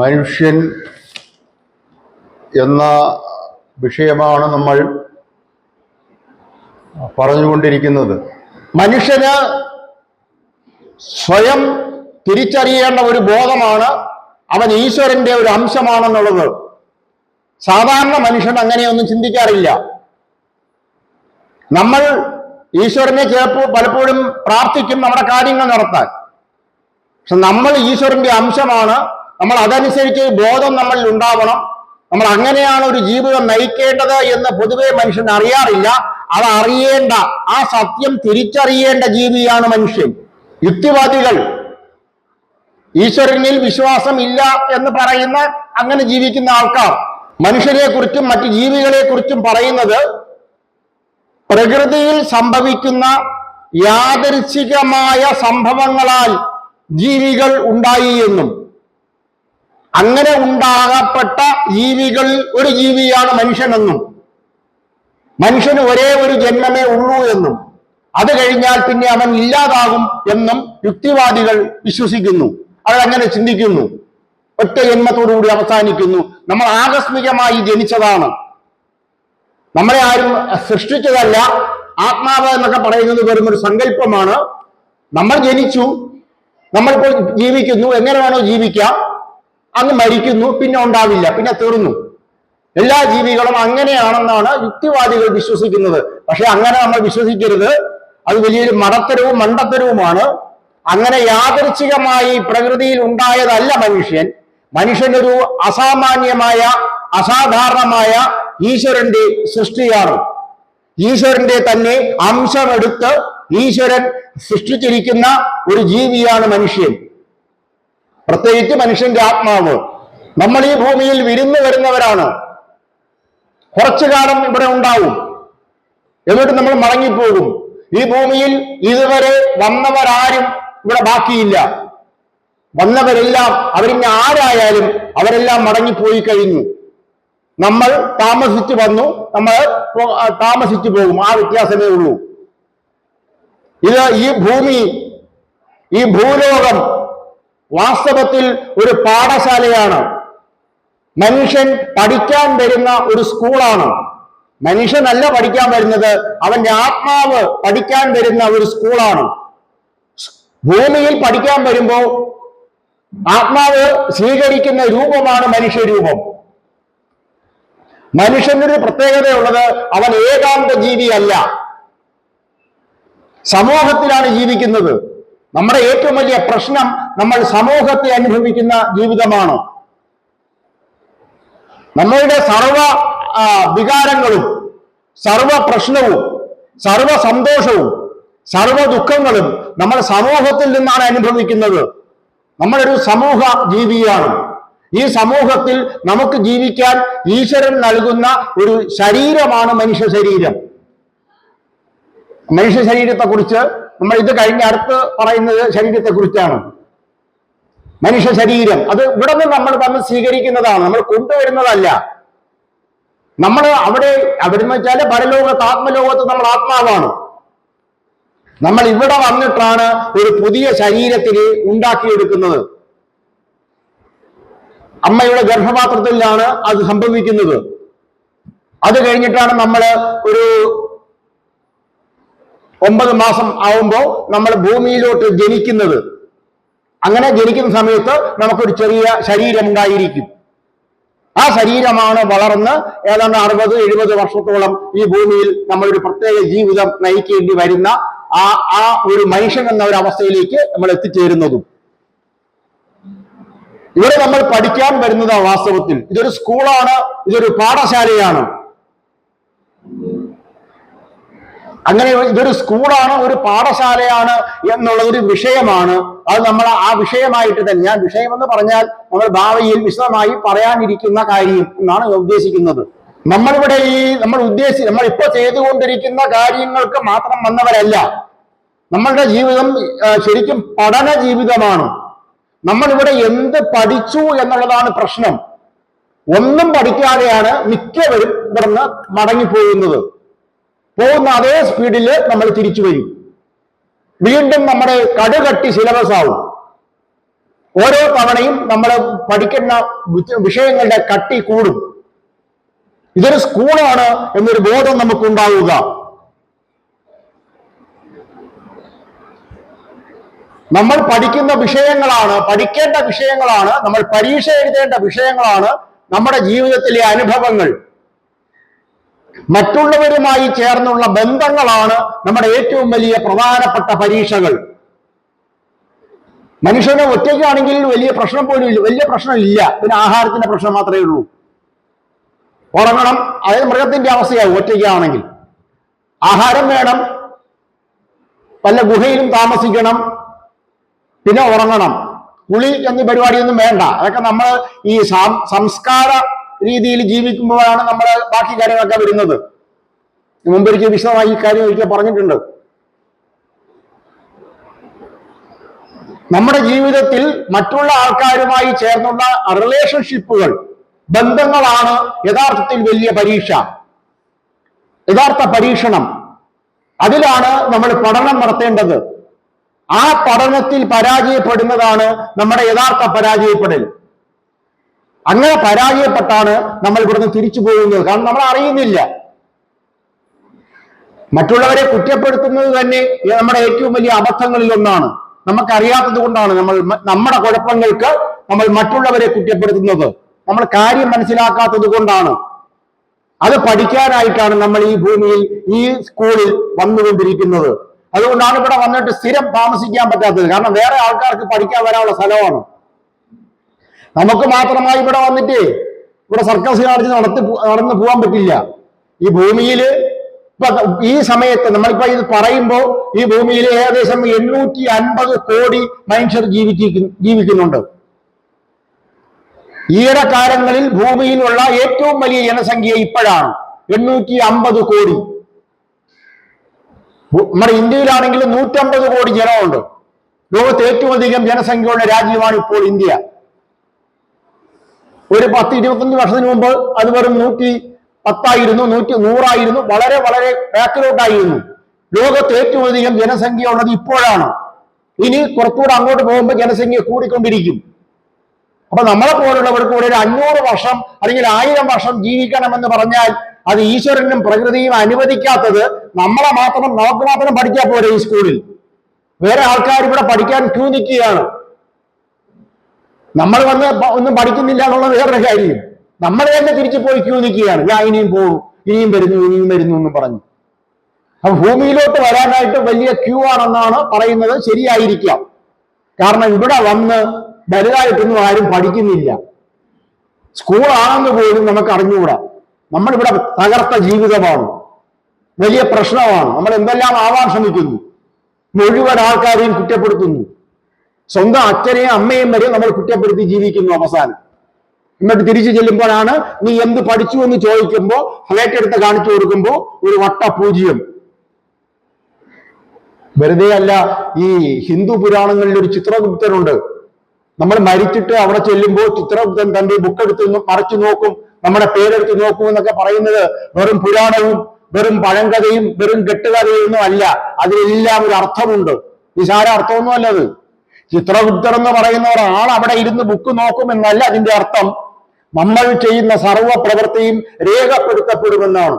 മനുഷ്യൻ എന്ന വിഷയമാണ് നമ്മൾ പറഞ്ഞുകൊണ്ടിരിക്കുന്നത്. മനുഷ്യന് സ്വയം തിരിച്ചറിയേണ്ട ഒരു ബോധമാണ് അവൻ ഈശ്വരന്റെ ഒരു അംശമാണെന്നുള്ളത്. സാധാരണ മനുഷ്യൻ അങ്ങനെയൊന്നും ചിന്തിക്കാറില്ല. നമ്മൾ ഈശ്വരനെ ചിലപ്പോൾ പലപ്പോഴും പ്രാർത്ഥിക്കും നമ്മുടെ കാര്യങ്ങൾ നടത്താൻ. പക്ഷെ നമ്മൾ ഈശ്വരന്റെ അംശമാണ് നമ്മൾ അതനുസരിച്ച് ബോധം നമ്മളിൽ ഉണ്ടാവണം. നമ്മൾ അങ്ങനെയാണ് ഒരു ജീവിതം നയിക്കേണ്ടത് എന്ന് പൊതുവെ മനുഷ്യൻ അറിയാറില്ല. അത് അറിയേണ്ട ആ സത്യം തിരിച്ചറിയേണ്ട ജീവിയാണ് മനുഷ്യൻ. യുക്തിവാദികൾ. ഈശ്വരനിൽ വിശ്വാസം ഇല്ല എന്ന് പറയുന്ന അങ്ങനെ ജീവിക്കുന്ന ആൾക്കാർ. മനുഷ്യരെ കുറിച്ചും മറ്റു ജീവികളെ കുറിച്ചും പറയുന്നത് പ്രകൃതിയിൽ സംഭവിക്കുന്ന യാദർശികമായ സംഭവങ്ങളാൽ ജീവികൾ ഉണ്ടായി എന്നും. അങ്ങനെ ഉണ്ടാകപ്പെട്ട ജീവികൾ ഒരു ജീവിയാണ് മനുഷ്യനെന്നും. മനുഷ്യന് ഒരേ ഒരു ജന്മമേ ഉള്ളൂ എന്നും. അത് കഴിഞ്ഞാൽ പിന്നെ അവൻ ഇല്ലാതാകും എന്നും യുക്തിവാദികൾ വിശ്വസിക്കുന്നു. അവരങ്ങനെ ചിന്തിക്കുന്നു. ഒറ്റ ജന്മത്തോടുകൂടി അവസാനിക്കുന്നു. നമ്മൾ ആകസ്മികമായി ജനിച്ചതാണ്. നമ്മളെ ആരും സൃഷ്ടിച്ചതല്ല. ആത്മാവ് എന്നൊക്കെ പറയുന്നത് വെറും ഒരു സങ്കല്പമാണ്. നമ്മൾ ജനിച്ചു. നമ്മളിപ്പോൾ ജീവിക്കുന്നു. എങ്ങനെ വേണോ ജീവിക്കാം. അങ്ങ് മരിക്കുന്നു പിന്നെ ഉണ്ടാവില്ല പിന്നെ തീർന്നു. എല്ലാ ജീവികളും അങ്ങനെയാണെന്നാണ് യുക്തിവാദികൾ വിശ്വസിക്കുന്നത്. പക്ഷെ അങ്ങനെ നമ്മൾ വിശ്വസിക്കരുത്. അത് വലിയൊരു മടത്തരവും മണ്ടത്തരവുമാണ്. അങ്ങനെ യാദൃച്ഛികമായി പ്രകൃതിയിൽ ഉണ്ടായതല്ല മനുഷ്യൻ. മനുഷ്യനൊരു അസാമാന്യമായ അസാധാരണമായ ഈശ്വരന്റെ സൃഷ്ടിയാണ്. ഈശ്വരന്റെ തന്നെ അംശമെടുത്ത് ഈശ്വരൻ സൃഷ്ടിച്ചിരിക്കുന്ന ഒരു ജീവിയാണ് മനുഷ്യൻ. പ്രത്യേകിച്ച് മനുഷ്യന്റെ ആത്മാവ്. നമ്മൾ ഈ ഭൂമിയിൽ വിരുന്നു വരുന്നവരാണ്. കുറച്ചു കാലം ഇവിടെ ഉണ്ടാവും. എന്നിട്ട് നമ്മൾ മടങ്ങിപ്പോകും. ഈ ഭൂമിയിൽ ഇതുവരെ വന്നവരാരും ഇവിടെ ബാക്കിയില്ല. വന്നവരെല്ലാം അവരിങ്ങനെ ആരായാലും അവരെല്ലാം മടങ്ങിപ്പോയി കഴിഞ്ഞു. നമ്മൾ താമസിച്ചു വന്നു. നമ്മൾ താമസിച്ചു പോകും. ആ വ്യത്യാസമേ ഉള്ളൂ. ഇത് ഈ ഭൂമി ഈ ഭൂലോകം വാസ്തവത്തിൽ ഒരു പാഠശാലയാണ്. മനുഷ്യൻ പഠിക്കാൻ വരുന്ന ഒരു സ്കൂളാണ്. മനുഷ്യനല്ല പഠിക്കാൻ വരുന്നത് അവന്റെ ആത്മാവ് പഠിക്കാൻ വരുന്ന ഒരു സ്കൂളാണ്. ഭൂമിയിൽ പഠിക്കാൻ വരുമ്പോ ആത്മാവ് സ്വീകരിക്കുന്ന രൂപമാണ് മനുഷ്യരൂപം. മനുഷ്യനൊരു പ്രത്യേകതയുള്ളത് അവൻ ഏകാന്ത ജീവിയല്ല സമൂഹത്തിലാണ് ജീവിക്കുന്നത്. നമ്മുടെ ഏറ്റവും വലിയ പ്രശ്നം നമ്മൾ സമൂഹത്തെ അനുഭവിക്കുന്ന ജീവിതമാണ്. നമ്മളുടെ സർവ വികാരങ്ങളും സർവ പ്രശ്നവും സർവ സന്തോഷവും സർവ ദുഃഖങ്ങളും നമ്മൾ സമൂഹത്തിൽ നിന്നാണ് അനുഭവിക്കുന്നത്. നമ്മളൊരു സമൂഹ ജീവിയാണ്. ഈ സമൂഹത്തിൽ നമുക്ക് ജീവിക്കാൻ ഈശ്വരൻ നൽകുന്ന ഒരു ശരീരമാണ് മനുഷ്യ ശരീരം. മനുഷ്യ ശരീരത്തെ കുറിച്ച് നമ്മൾ ഇത് കഴിഞ്ഞ അടുത്ത് പറയുന്നത് ശരീരത്തെ കുറിച്ചാണ് മനുഷ്യ ശരീരം അത് ഇവിടെ നിന്ന് നമ്മൾ വന്ന് സ്വീകരിക്കുന്നതാണ്. നമ്മൾ കൊണ്ടുവരുന്നതല്ല. നമ്മൾ അവിടെ അവിടെ നിന്ന് വെച്ചാൽ പരലോകത്ത് ആത്മലോകത്ത് നമ്മൾ ആത്മാവാണ്. നമ്മൾ ഇവിടെ വന്നിട്ടാണ് ഒരു പുതിയ ശരീരത്തിന് ഉണ്ടാക്കിയെടുക്കുന്നത്. അമ്മയുടെ ഗർഭപാത്രത്തിലാണ് അത് സംഭവിക്കുന്നത്. അത് കഴിഞ്ഞിട്ടാണ് നമ്മൾ ഒരു ഒമ്പത് മാസം ആവുമ്പോൾ നമ്മൾ ഭൂമിയിലോട്ട് ജനിക്കുന്നത്. അങ്ങനെ ജനിക്കുന്ന സമയത്ത് നമുക്കൊരു ചെറിയ ശരീരം ഉണ്ടായിരിക്കും ആ ശരീരമാണ് വളർന്ന് ഏതാണ്ട് അറുപത് എഴുപത് വർഷത്തോളം ഈ ഭൂമിയിൽ നമ്മളൊരു പ്രത്യേക ജീവിതം നയിക്കേണ്ടി വരുന്ന ആ ആ ഒരു മനുഷ്യൻ എന്ന ഒരു അവസ്ഥയിലേക്ക് നമ്മൾ എത്തിച്ചേരുന്നതും. ഇവിടെ നമ്മൾ പഠിക്കാൻ വരുന്നതാണ് വാസ്തവത്തിൽ. ഇതൊരു സ്കൂളാണ് ഇതൊരു പാഠശാലയാണ്. അങ്ങനെ ഇതൊരു സ്കൂളാണ് ഒരു പാഠശാലയാണ് എന്നുള്ള ഒരു വിഷയമാണ്. അത് നമ്മൾ ആ വിഷയമായിട്ട് തന്നെ ഞാൻ വിഷയമെന്ന് പറഞ്ഞാൽ നമ്മൾ ഭാവിയിൽ വിശദമായി പറയാനിരിക്കുന്ന കാര്യം എന്നാണ് ഉദ്ദേശിക്കുന്നത്. നമ്മളിവിടെ ഈ നമ്മൾ ഉദ്ദേശി നമ്മൾ ഇപ്പൊ ചെയ്തുകൊണ്ടിരിക്കുന്ന കാര്യങ്ങൾക്ക് മാത്രം വന്നവരല്ല. നമ്മളുടെ ജീവിതം ശരിക്കും പഠന ജീവിതമാണ്. നമ്മളിവിടെ എന്ത് പഠിച്ചു എന്നുള്ളതാണ് പ്രശ്നം. ഒന്നും പഠിക്കാതെയാണ് മിക്കവരും ഇവിടുന്ന് മടങ്ങിപ്പോകുന്നത്. പോകുന്ന അതേ സ്പീഡിൽ നമ്മൾ തിരിച്ചു വരും. വീണ്ടും നമ്മുടെ കടുകട്ടി സിലബസ് ആവും. ഓരോ തവണയും നമ്മൾ പഠിക്കുന്ന വിഷ- വിഷയങ്ങളുടെ കട്ടി കൂടും. ഇതൊരു സ്കൂളാണ് എന്നൊരു ബോധം നമുക്കുണ്ടാവുക. നമ്മൾ പഠിക്കുന്ന വിഷയങ്ങളാണ് പഠിക്കേണ്ട വിഷയങ്ങളാണ് നമ്മൾ പരീക്ഷ എഴുതേണ്ട വിഷയങ്ങളാണ് നമ്മുടെ ജീവിതത്തിലെ അനുഭവങ്ങൾ. മറ്റുള്ളവരുമായി ചേർന്നുള്ള ബന്ധങ്ങളാണ് നമ്മുടെ ഏറ്റവും വലിയ പ്രധാനപ്പെട്ട പരീക്ഷകൾ. മനുഷ്യനെ ഒറ്റയ്ക്കാണെങ്കിൽ വലിയ പ്രശ്നം പോലും ഇല്ല വലിയ പ്രശ്നമില്ല. പിന്നെ ആഹാരത്തിന്റെ പ്രശ്നം മാത്രമേ ഉള്ളൂ. ഉറങ്ങണം. അതായത് മൃഗത്തിന്റെ അവസ്ഥയാവും ഒറ്റയ്ക്കാണെങ്കിൽ. ആഹാരം വേണം. വല്ല ഗുഹയിലും താമസിക്കണം. പിന്നെ ഉറങ്ങണം. കുളി എന്നീ പരിപാടിയൊന്നും വേണ്ട. അതൊക്കെ നമ്മൾ ഈ സംസ്കാര രീതിയിൽ ജീവിക്കുമ്പോഴാണ് നമ്മുടെ ബാക്കി കാര്യങ്ങളൊക്കെ വരുന്നത്. മുമ്പൊരിക്കൽ വിശദമായി ഈ കാര്യം ഒരിക്കൽ പറഞ്ഞിട്ടുണ്ട്. നമ്മുടെ ജീവിതത്തിൽ മറ്റുള്ള ആൾക്കാരുമായി ചേർന്നുള്ള റിലേഷൻഷിപ്പുകൾ ബന്ധങ്ങളാണ് യഥാർത്ഥത്തിൽ വലിയ പരീക്ഷ. യഥാർത്ഥ പരീക്ഷണം. അതിലാണ് നമ്മൾ പഠനം നടത്തേണ്ടത്. ആ പഠനത്തിൽ പരാജയപ്പെടുന്നതാണ് നമ്മുടെ യഥാർത്ഥ പരാജയപ്പെടൽ. അങ്ങനെ പരാജയപ്പെട്ടാണ് നമ്മൾ ഇവിടുന്ന് തിരിച്ചു പോകുന്നത്. കാരണം നമ്മൾ അറിയുന്നില്ല. മറ്റുള്ളവരെ കുറ്റപ്പെടുത്തുന്നത് തന്നെ നമ്മുടെ ഏറ്റവും വലിയ അബദ്ധങ്ങളിൽ ഒന്നാണ്. നമുക്കറിയാത്തത് കൊണ്ടാണ് നമ്മൾ നമ്മുടെ കുഴപ്പങ്ങൾക്ക് നമ്മൾ മറ്റുള്ളവരെ കുറ്റപ്പെടുത്തുന്നത്. നമ്മൾ കാര്യം മനസ്സിലാക്കാത്തത് കൊണ്ടാണ്. അത് പഠിക്കാനായിട്ടാണ് നമ്മൾ ഈ ഭൂമിയിൽ ഈ സ്കൂളിൽ വന്നുകൊണ്ടിരിക്കുന്നത്. അതുകൊണ്ടാണ് ഇവിടെ വന്നിട്ട് സ്ഥിരം താമസിക്കാൻ പറ്റാത്തത്. കാരണം വേറെ ആൾക്കാർക്ക് പഠിക്കാൻ വരാനുള്ള സ്ഥലമാണ്. നമുക്ക് മാത്രമായി ഇവിടെ വന്നിട്ട് ഇവിടെ സർക്കസ് കാണിച്ച് നടത്തി നടന്നു പോകാൻ പറ്റില്ല. ഈ ഭൂമിയിൽ ഇപ്പൊ ഈ സമയത്ത് നമ്മളിപ്പോ ഇത് പറയുമ്പോൾ ഈ ഭൂമിയിൽ ഏകദേശം എണ്ണൂറ്റി അൻപത് കോടി മനുഷ്യർ ജീവിച്ചിരിക്കുന്നു ജീവിക്കുന്നുണ്ട്. ഈയിടെ കാലങ്ങളിൽ ഭൂമിയിലുള്ള ഏറ്റവും വലിയ ജനസംഖ്യ ഇപ്പോഴാണ്. എണ്ണൂറ്റി അമ്പത് കോടി. നമ്മുടെ ഇന്ത്യയിലാണെങ്കിൽ നൂറ്റമ്പത് കോടി ജനമുണ്ട്. ലോകത്ത് ഏറ്റവും അധികം ജനസംഖ്യയുള്ള രാജ്യമാണ് ഇപ്പോൾ ഇന്ത്യ. ഒരു പത്ത് ഇരുപത്തഞ്ച് വർഷത്തിന് മുമ്പ് അത് വെറും നൂറ്റി പത്തായിരുന്നു നൂറ്റി നൂറായിരുന്നു വളരെ വളരെ ബാക്കിലോട്ടായിരുന്നു ലോകത്ത് ഏറ്റവും അധികം ജനസംഖ്യ ഉള്ളത് ഇപ്പോഴാണ്. ഇനി കുറച്ചുകൂടെ അങ്ങോട്ട് പോകുമ്പോൾ ജനസംഖ്യ കൂടിക്കൊണ്ടിരിക്കും. അപ്പൊ നമ്മളെ പോലുള്ളവർക്ക് ഒരു അഞ്ഞൂറ് വർഷം അല്ലെങ്കിൽ ആയിരം വർഷം ജീവിക്കണമെന്ന് പറഞ്ഞാൽ അത് ഈശ്വരനും പ്രകൃതിയും അനുവദിക്കാത്തത് നമ്മളെ മാത്രം നമുക്ക് മാത്രം പഠിക്കാൻ പോരെ ഈ സ്കൂളിൽ. വേറെ ആൾക്കാർ ഇവിടെ പഠിക്കാൻ ക്യൂ നിൽക്കുകയാണ്. നമ്മൾ വന്ന് ഒന്നും പഠിക്കുന്നില്ല എന്നുള്ള വേറൊരു കാര്യം. നമ്മൾ തന്നെ തിരിച്ചു പോയി ക്യൂ നിൽക്കുകയാണ്. ഞാൻ ഇനിയും പോകും ഇനിയും വരുന്നു ഇനിയും വരുന്നു എന്ന് പറഞ്ഞു. അപ്പൊ ഭൂമിയിലോട്ട് വരാനായിട്ട് വലിയ ക്യൂ ആണെന്നാണ് പറയുന്നത് ശരിയായിരിക്കാം. കാരണം ഇവിടെ വന്ന് വലുതായിട്ടൊന്നും ആരും പഠിക്കുന്നില്ല. സ്കൂളാണെന്ന് പോലും നമുക്ക് അറിഞ്ഞുകൂടാ. നമ്മളിവിടെ തകർത്ത ജീവിതമാണ്. വലിയ പ്രശ്നമാണ്. നമ്മൾ എന്തെല്ലാം ആവാൻ ശ്രമിക്കുന്നു? മുഴുവൻ ആൾക്കാരെയും കുറ്റപ്പെടുത്തുന്നു. സ്വന്തം അച്ഛനെയും അമ്മയും വരെ നമ്മൾ കുറ്റപ്പെടുത്തി ജീവിക്കുന്നു അവസാനം. എന്നിട്ട് തിരിച്ചു ചെല്ലുമ്പോഴാണ് നീ എന്ത് പഠിച്ചു എന്ന് ചോദിക്കുമ്പോ ഫ്ലേറ്റ് എടുത്ത് കാണിച്ചു കൊടുക്കുമ്പോ ഒരു വട്ട പൂജ്യം. വെറുതെ അല്ല ഈ ഹിന്ദു പുരാണങ്ങളിൽ ഒരു ചിത്രഗുപ്തനുണ്ട് നമ്മൾ മരിച്ചിട്ട് അവിടെ ചെല്ലുമ്പോൾ ചിത്രഗുപ്തൻ തന്റെ ബുക്ക് എടുത്ത് മറച്ചു നോക്കും നമ്മുടെ പേരെടുത്ത് നോക്കും എന്നൊക്കെ പറയുന്നത് വെറും പുരാണവും വെറും പഴങ്കഥയും വെറും കെട്ടുകഥയൊന്നും അല്ല. അതിലെല്ലാം ഒരു അർത്ഥമുണ്ട്. നിസാര അർത്ഥമൊന്നും അല്ലത് ചിത്രഗുപ്തർ എന്ന് പറയുന്ന ഒരാൾ അവിടെ ഇരുന്ന് ബുക്ക് നോക്കുമെന്നല്ല അതിന്റെ അർത്ഥം. നമ്മൾ ചെയ്യുന്ന സർവ പ്രവൃത്തിയും രേഖപ്പെടുത്തപ്പെടുമെന്നാണ്.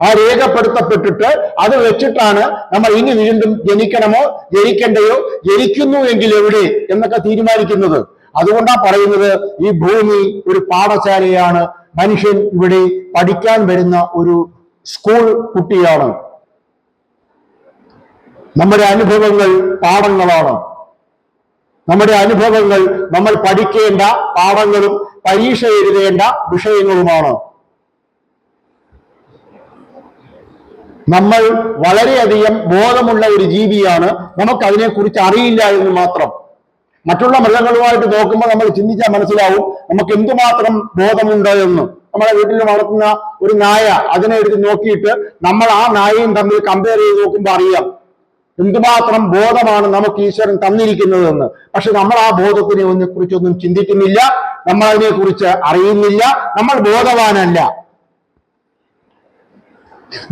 ആ രേഖപ്പെടുത്തപ്പെട്ടിട്ട് അത് വെച്ചിട്ടാണ് നമ്മൾ ഇനി വീണ്ടും ജനിക്കണമോ ജനിക്കണ്ടയോ ജനിക്കുന്നു എങ്കിൽ എവിടെ എന്നൊക്കെ തീരുമാനിക്കുന്നത്. അതുകൊണ്ടാ പറയുന്നത് ഈ ഭൂമി ഒരു പാഠശാലയാണ്. മനുഷ്യൻ ഇവിടെ പഠിക്കാൻ വരുന്ന ഒരു സ്കൂൾ കുട്ടിയാണ്. നമ്മുടെ അനുഭവങ്ങൾ പാഠങ്ങളാണ്. നമ്മുടെ അനുഭവങ്ങൾ നമ്മൾ പഠിക്കേണ്ട പാഠങ്ങളും പരീക്ഷ എഴുതേണ്ട വിഷയങ്ങളുമാണ്. നമ്മൾ വളരെയധികം ബോധമുള്ള ഒരു ജീവിയാണ്. നമുക്ക് അതിനെക്കുറിച്ച് അറിയില്ല എന്ന് മാത്രം. മറ്റുള്ള മൃഗങ്ങളുമായിട്ട് നോക്കുമ്പോൾ നമ്മൾ ചിന്തിച്ചാൽ മനസ്സിലാവും നമുക്ക് എന്തുമാത്രം ബോധമുണ്ട് എന്ന്. നമ്മളെ വീട്ടിൽ വളർത്തുന്ന ഒരു നായ അതിനെ എടുത്ത് നോക്കിയിട്ട് നമ്മൾ ആ നായയും തമ്മിൽ കമ്പയർ ചെയ്ത് നോക്കുമ്പോൾ അറിയാം. എന്തുമാത്രം ബോധമാണ് നമുക്ക് ഈശ്വരൻ തന്നിരിക്കുന്നതെന്ന്. പക്ഷെ നമ്മൾ ആ ബോധത്തിനെ ഒന്നിനെ കുറിച്ചൊന്നും ചിന്തിക്കുന്നില്ല. നമ്മൾ അതിനെ കുറിച്ച് അറിയുന്നില്ല. നമ്മൾ ബോധവാനല്ല.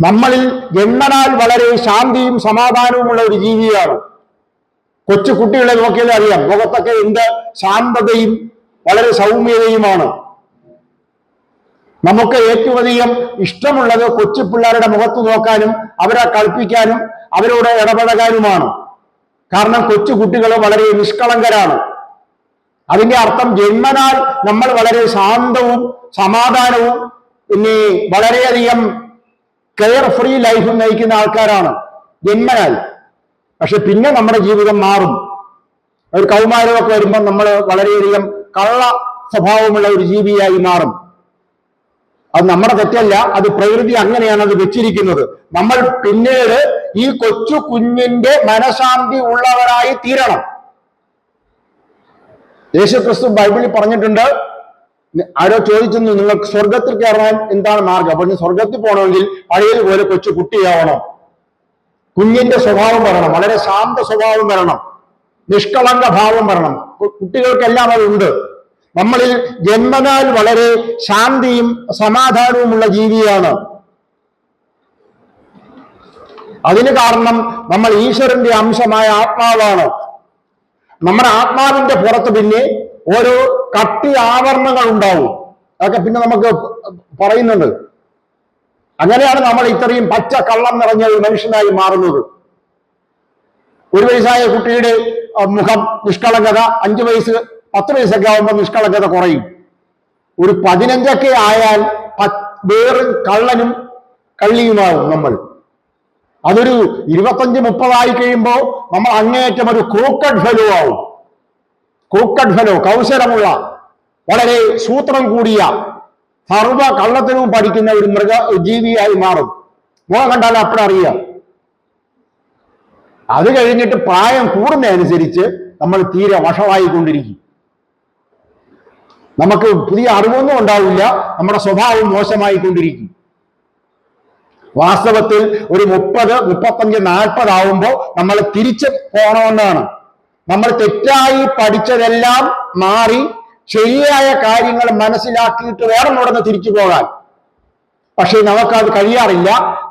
നമ്മളിൽ എണ്ണനാൽ വളരെ ശാന്തിയും സമാധാനവുമുള്ള ഒരു ജീവിയാണ്. കൊച്ചു കുട്ടികളെ നോക്കിയാൽ അറിയാം. ലോകത്തൊക്കെ എന്ത് ശാന്തതയും വളരെ സൗമ്യതയുമാണ്. നമുക്ക് ഏറ്റവും അധികം ഇഷ്ടമുള്ളത് കൊച്ചു പിള്ളേരുടെ മുഖത്ത് നോക്കാനും അവരെ കളിപ്പിക്കാനും അവരോട് ഇടപഴകാനുമാണ്. കാരണം കൊച്ചു കുട്ടികൾ വളരെ നിഷ്കളങ്കരാണ്. അതിന്റെ അർത്ഥം ജന്മനാൽ നമ്മൾ വളരെ ശാന്തവും സമാധാനവും പിന്നെ വളരെയധികം കെയർ ഫ്രീ ലൈഫ് നയിക്കുന്ന ആൾക്കാരാണ് ജന്മനാൽ. പക്ഷെ പിന്നെ നമ്മുടെ ജീവിതം മാറും. ഒരു കൗമാരമൊക്കെ വരുമ്പോൾ നമ്മൾ വളരെയധികം കള്ള സ്വഭാവമുള്ള ഒരു ജീവിയായി മാറും. അത് നമ്മുടെ തെറ്റല്ല അത് പ്രകൃതി അങ്ങനെയാണ് അത് വെച്ചിരിക്കുന്നത്. നമ്മൾ പിന്നീട് ഈ കൊച്ചു കുഞ്ഞിന്റെ മനഃശാന്തി ഉള്ളവരായി തീരണം. യേശു ക്രിസ്തു ബൈബിളിൽ പറഞ്ഞിട്ടുണ്ട് ആരോ ചോദിച്ചെന്നു നിങ്ങൾ സ്വർഗത്തിൽ കയറാൻ എന്താണ് മാർഗം? അപ്പൊ സ്വർഗത്തിൽ പോകണമെങ്കിൽ പഴയതുപോലെ കൊച്ചു കുട്ടിയാവണം. കുഞ്ഞിന്റെ സ്വഭാവം വരണം വളരെ ശാന്ത സ്വഭാവം വരണം നിഷ്കളങ്ക ഭാവം വരണം. കുട്ടികൾക്കെല്ലാം അതുണ്ട്. നമ്മളിൽ ജന്മനാൽ വളരെ ശാന്തിയും സമാധാനവുമുള്ള ജീവിയാണ്. അതിന് കാരണം നമ്മൾ ഈശ്വരന്റെ അംശമായ ആത്മാവാണ്. നമ്മുടെ ആത്മാവിന്റെ പുറത്ത് പിന്നെ ഓരോ കട്ടി ആവരണങ്ങൾ ഉണ്ടാവും. അതൊക്കെ പിന്നെ നമുക്ക് പറയുന്നുണ്ട്. അങ്ങനെയാണ് നമ്മൾ ഇത്രയും പച്ച കള്ളം നിറഞ്ഞ ഒരു മനുഷ്യനായി മാറുന്നത്. ഒരു വയസ്സായ കുട്ടിയുടെ മുഖം നിഷ്കളങ്കത അഞ്ചു വയസ്സ് പത്ത് വയസ്സൊക്കെ ആവുമ്പോൾ നിഷ്കളങ്കത കുറയും. ഒരു പതിനഞ്ചൊക്കെ ആയാൽ വേറും കള്ളനും കള്ളിയുമാവും നമ്മൾ. അതൊരു ഇരുപത്തഞ്ച് മുപ്പതായി കഴിയുമ്പോൾ നമ്മൾ അങ്ങേയറ്റം ഒരു ക്രൂക്കഡ് ഫെലോ ആവും. ക്രൂക്കഡ് കൗശലമുള്ള വളരെ സൂത്രം കൂടിയ സർവ കള്ളത്തിനും പഠിക്കുന്ന ഒരു മൃഗ ജീവിയായി മാറും. മുഖം കണ്ടാൽ അപ്പോഴറിയാം അത് കഴിഞ്ഞിട്ട് പ്രായം കൂടുന്നതനുസരിച്ച് നമ്മൾ തീരെ വഷളായിക്കൊണ്ടിരിക്കും. നമുക്ക് പുതിയ അറിവൊന്നും ഉണ്ടാവില്ല. നമ്മുടെ സ്വഭാവം മോശമായി മോശമായിക്കൊണ്ടിരിക്കും. വാസ്തവത്തിൽ ഒരു മുപ്പത് മുപ്പത്തഞ്ച് നാൽപ്പത് ആവുമ്പോൾ നമ്മൾ തിരിച്ചു പോകണമെന്നാണ് നമ്മൾ തെറ്റായി പഠിച്ചതെല്ലാം മാറി ശരിയായ കാര്യങ്ങൾ മനസ്സിലാക്കിയിട്ട് വേണം ഉടനെ തിരിച്ചു പോകാൻ. പക്ഷെ നമുക്കത് കഴിയാറില്ല.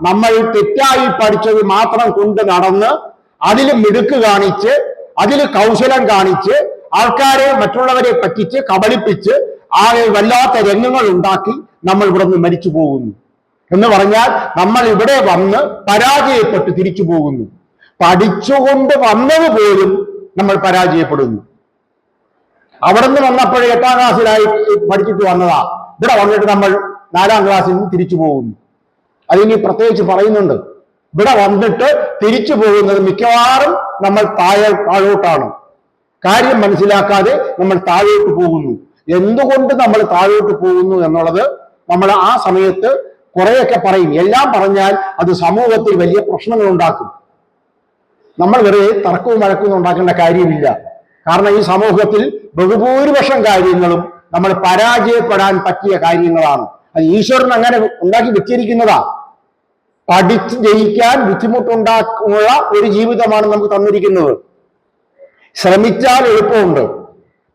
നമ്മൾ തെറ്റായി പഠിച്ചത് മാത്രം കൊണ്ട് നടന്ന് അതിൽ മിടുക്ക് കാണിച്ച് അതിൽ കൗശലം കാണിച്ച് ആൾക്കാരെ മറ്റുള്ളവരെ പറ്റിച്ച് കബളിപ്പിച്ച് ആകെ വല്ലാത്ത രംഗങ്ങൾ ഉണ്ടാക്കി നമ്മൾ ഇവിടെ നിന്ന് മരിച്ചു പോകുന്നു. എന്ന് പറഞ്ഞാൽ നമ്മൾ ഇവിടെ വന്ന് പരാജയപ്പെട്ട് തിരിച്ചു പോകുന്നു. പഠിച്ചുകൊണ്ട് വന്നത് പോലും നമ്മൾ പരാജയപ്പെടുന്നു. അവിടെ നിന്ന് വന്നപ്പോഴേ എട്ടാം ക്ലാസ്സിലായി പഠിച്ചിട്ട് വന്നതാ. ഇവിടെ വന്നിട്ട് നമ്മൾ നാലാം ക്ലാസ്സിൽ നിന്ന് തിരിച്ചു പോകുന്നു. അതിനി പ്രത്യേകിച്ച് പറയുന്നുണ്ട്. ഇവിടെ വന്നിട്ട് തിരിച്ചു പോകുന്നത് മിക്കവാറും നമ്മൾ താഴെ താഴോട്ടാണ്. കാര്യം മനസ്സിലാക്കാതെ നമ്മൾ താഴോട്ട് പോകുന്നു. എന്തുകൊണ്ട് നമ്മൾ താഴോട്ട് പോകുന്നു എന്നുള്ളത് നമ്മൾ ആ സമയത്ത് കുറെയൊക്കെ പറയും. എല്ലാം പറഞ്ഞാൽ അത് സമൂഹത്തിൽ വലിയ പ്രശ്നങ്ങൾ ഉണ്ടാക്കും. നമ്മൾ വെറുതെ തർക്കവും വഴക്കവും ഉണ്ടാക്കേണ്ട കാര്യമില്ല. കാരണം ഈ സമൂഹത്തിൽ ബഹുഭൂരിപക്ഷം കാര്യങ്ങളും നമ്മൾ പരാജയപ്പെടാൻ പറ്റിയ കാര്യങ്ങളാണ്. അത് ഈശ്വരൻ അങ്ങനെ ഉണ്ടാക്കി വെച്ചിരിക്കുന്നതാ. പഠിച്ച് ജയിക്കാൻ ബുദ്ധിമുട്ടുണ്ടാക്കുന്ന ഒരു ജീവിതമാണ് നമുക്ക് തന്നിരിക്കുന്നത്. ശ്രമിച്ചാൽ എളുപ്പമുണ്ട്.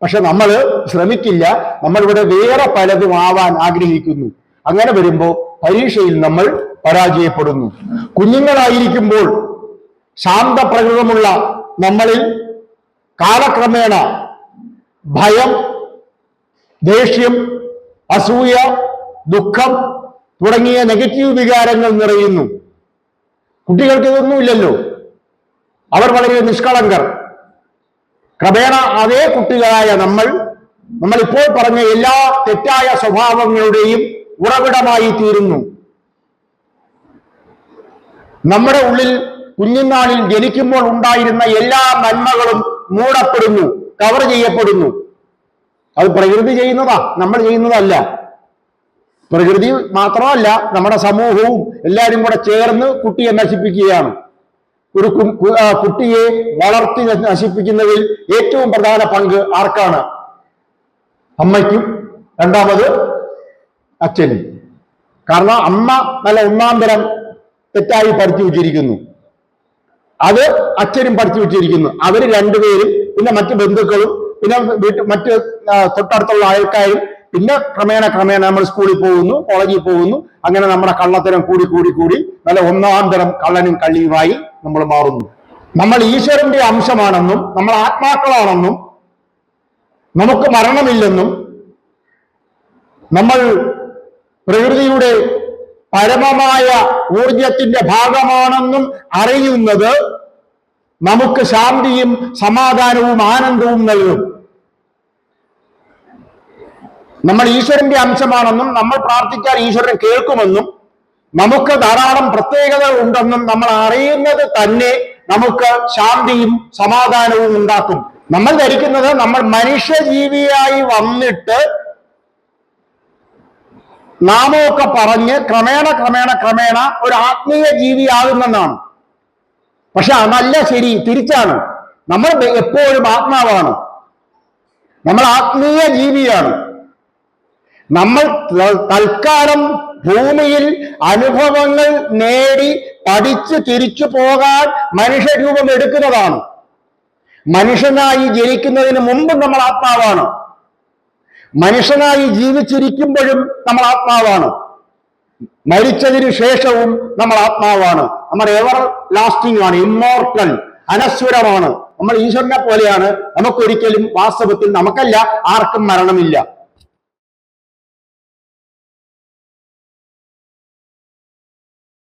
പക്ഷെ നമ്മൾ ശ്രമിക്കില്ല. നമ്മളിവിടെ വേറെ പലതും ആവാൻ ആഗ്രഹിക്കുന്നു. അങ്ങനെ വരുമ്പോൾ പരീക്ഷയിൽ നമ്മൾ പരാജയപ്പെടുന്നു. കുഞ്ഞുങ്ങളായിരിക്കുമ്പോൾ ശാന്തപ്രകൃതമുള്ള നമ്മളിൽ കാലക്രമേണ ഭയം ദേഷ്യം അസൂയ ദുഃഖം തുടങ്ങിയ നെഗറ്റീവ് വികാരങ്ങൾ നിറയുന്നു. കുട്ടികൾക്ക് ഇതൊന്നുമില്ലല്ലോ. അവർ വളരെ നിഷ്കളങ്കർ. ക്രമേണ അതേ കുട്ടികളായ നമ്മൾ നമ്മൾ ഇപ്പോൾ പറഞ്ഞ എല്ലാ തെറ്റായ സ്വഭാവങ്ങളുടെയും ഉറവിടമായി തീരുന്നു. നമ്മുടെ ഉള്ളിൽ കുഞ്ഞുനാളിൽ ജനിക്കുമ്പോൾ ഉണ്ടായിരുന്ന എല്ലാ നന്മകളും മൂടപ്പെടുന്നു കവർ ചെയ്യപ്പെടുന്നു. അത് പ്രകൃതി ചെയ്യുന്നതാ നമ്മൾ ചെയ്യുന്നതല്ല. പ്രകൃതി മാത്രമല്ല നമ്മുടെ സമൂഹവും എല്ലാവരും കൂടെ ചേർന്ന് കുട്ടിയെ നശിപ്പിക്കുകയാണ്. ഒരു കുട്ടിയെ വളർത്തി നശിപ്പിക്കുന്നതിൽ ഏറ്റവും പ്രധാന പങ്ക് ആർക്കാണ്? അമ്മയ്ക്കും രണ്ടാമത് അച്ഛനും. കാരണം അമ്മ നല്ല ഒന്നാന്തരം തെറ്റായി പഠിച്ചു വെച്ചിരിക്കുന്നു. അത് അച്ഛനും പഠിച്ചു വെച്ചിരിക്കുന്നു. അവർ രണ്ടുപേരും പിന്നെ മറ്റു ബന്ധുക്കളും പിന്നെ വീട്ട് മറ്റ് തൊട്ടടുത്തുള്ള ആൾക്കാരും പിന്നെ ക്രമേണ ക്രമേണ നമ്മൾ സ്കൂളിൽ പോകുന്നു കോളേജിൽ പോകുന്നു. അങ്ങനെ നമ്മുടെ കള്ളത്തരം കൂടി കൂടി കൂടി നല്ല ഒന്നാം തരം കള്ളനും കള്ളിയുമായി നമ്മൾ മാറുന്നു. നമ്മൾ ഈശ്വരന്റെ അംശമാണെന്നും നമ്മൾ ആത്മാക്കളാണെന്നും നമുക്ക് മരണമില്ലെന്നും നമ്മൾ പ്രകൃതിയുടെ പരമമായ ഊർജത്തിന്റെ ഭാഗമാണെന്നും അറിയുന്നത് നമുക്ക് ശാന്തിയും സമാധാനവും ആനന്ദവും നൽകും. നമ്മൾ ഈശ്വരന്റെ അംശമാണെന്നും നമ്മൾ പ്രാർത്ഥിച്ചാൽ ഈശ്വരൻ കേൾക്കുമെന്നും നമുക്ക് ധാരാളം പ്രത്യേകതകൾ ഉണ്ടെന്നും നമ്മൾ അറിയുന്നത് തന്നെ നമുക്ക് ശാന്തിയും സമാധാനവും ഉണ്ടാക്കും. നമ്മൾ ധരിക്കുന്നത് നമ്മൾ മനുഷ്യജീവിയായി വന്നിട്ട് നാമമൊക്കെ പറഞ്ഞ് ക്രമേണ ക്രമേണ ക്രമേണ ഒരു ആത്മീയ ജീവിയാകുമെന്നാണ്. പക്ഷെ അതല്ല ശരി തിരിച്ചാണ്. നമ്മൾ എപ്പോഴും ആത്മാവാണ്. നമ്മൾ ആത്മീയ ജീവിയാണ്. നമ്മൾ തൽക്കാലം ഭൂമിയിൽ അനുഭവങ്ങൾ നേടി പഠിച്ച് തിരിച്ചു പോകാൻ മനുഷ്യരൂപം എടുക്കുന്നതാണ്. മനുഷ്യനായി ജനിക്കുന്നതിന് മുമ്പ് നമ്മൾ ആത്മാവാണ്. മനുഷ്യനായി ജീവിച്ചിരിക്കുമ്പോഴും നമ്മൾ ആത്മാവാണ്. മരിച്ചതിനു ശേഷവും നമ്മൾ ആത്മാവാണ്. നമ്മൾ എവർ ലാസ്റ്റിംഗ് ആണ് ഇമ്മോർട്ടൽ അനശ്വരമാണ്. നമ്മൾ ഈശ്വരനെ പോലെയാണ്. നമുക്കൊരിക്കലും വാസ്തവത്തിൽ നമുക്കല്ല ആർക്കും മരണമില്ല.